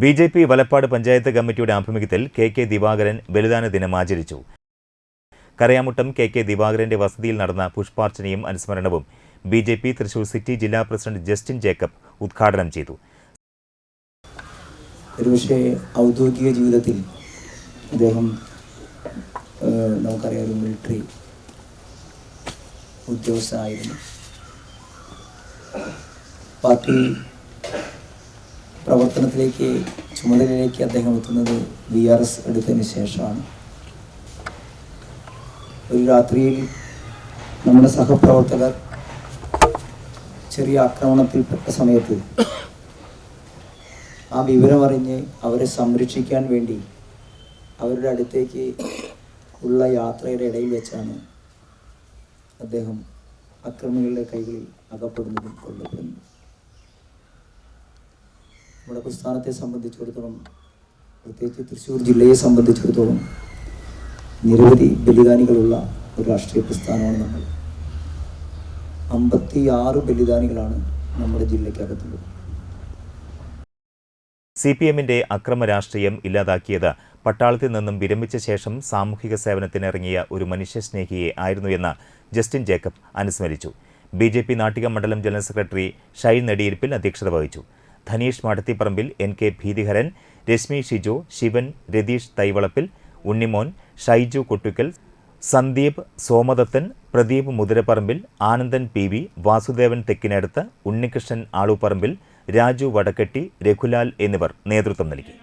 B J P Valappad panchayat കമ്മിറ്റിയുടെ ആഭിമുഖ്യത്തിൽ K K Divakaran ബലിദാന ദിനം ആചരിച്ചു. കരയാമുട്ടം കെ കെ ദിവാകരന്റെ വസതിയിൽ നടന്ന പുഷ്പാർച്ചനയും അനുസ്മരണവും B J P Thrissur city ജില്ലാ പ്രസിഡന്റ് ജസ്റ്റിൻ ജേക്കബ് ഉദ്ഘാടനം ചെയ്തു. ഒരുപക്ഷെ ഔദ്യോഗിക ജീവിതത്തിൽ അദ്ദേഹം നമുക്കറിയാം ഒരു മിലിറ്ററി ഉദ്യോഗസ്ഥനായിരുന്നു. പാർട്ടി പ്രവർത്തനത്തിലേക്ക് ചുമതലയിലേക്ക് അദ്ദേഹം എത്തുന്നത് വി ആർ എസ് എടുത്തതിന് ശേഷമാണ്. ഒരു രാത്രിയിൽ നമ്മുടെ സഹപ്രവർത്തകർ ചെറിയ ആക്രമണത്തിൽപ്പെട്ട സമയത്ത് ആ വിവരമറിഞ്ഞ് അവരെ സംരക്ഷിക്കാൻ വേണ്ടി അവരുടെ അടുത്തേക്ക് ഉള്ള യാത്രയുടെ ഇടയിൽ വെച്ചാണ് അദ്ദേഹം അക്രമികളുടെ കൈകളിൽ അകപ്പെടുന്നതും കൊല്ലപ്പെടുന്നതും. പ്രസ്ഥാനത്തെ സംബന്ധിച്ചിടത്തോളം പ്രത്യേകിച്ച് തൃശ്ശൂർ ജില്ലയെ സംബന്ധിച്ചിടത്തോളം നിരവധി ബലിദാനികളുള്ള ഒരു രാഷ്ട്രീയ പ്രസ്ഥാനമാണ് നമ്മൾ. അമ്പത്തി ആറ് ബലിദാനികളാണ് നമ്മുടെ ജില്ലയ്ക്കകത്തുള്ളത്. സി പി എമ്മിന്റെ അക്രമ രാഷ്ട്രീയം ഇല്ലാതാക്കിയത് പട്ടാളത്തിൽ നിന്നും വിരമിച്ച ശേഷം സാമൂഹിക സേവനത്തിനിറങ്ങിയ ഒരു മനുഷ്യസ്നേഹിയെ ആയിരുന്നു എന്ന് ജസ്റ്റിൻ ജേക്കബ് അനുസ്മരിച്ചു. ബി ജെ പി നാട്ടിക മണ്ഡലം ജനറൽ സെക്രട്ടറി ഷൈൻ നെടിയിരിപ്പിൽ അധ്യക്ഷത വഹിച്ചു. Dhaneesh Madathipparambil N K Bheethiharan Reshmi Shiju Sivan Ratheesh Thaivalappil Unnimon Shaiju Kottukkal Sandeep Somadathan Pradeep Muthirapparambil Anandan P V Vasudevan Thekkinadath Unnikrishnan Aaluparambil Raju Vadakketti രഘുലാൽ എന്നിവർ നേതൃത്വം നൽകി.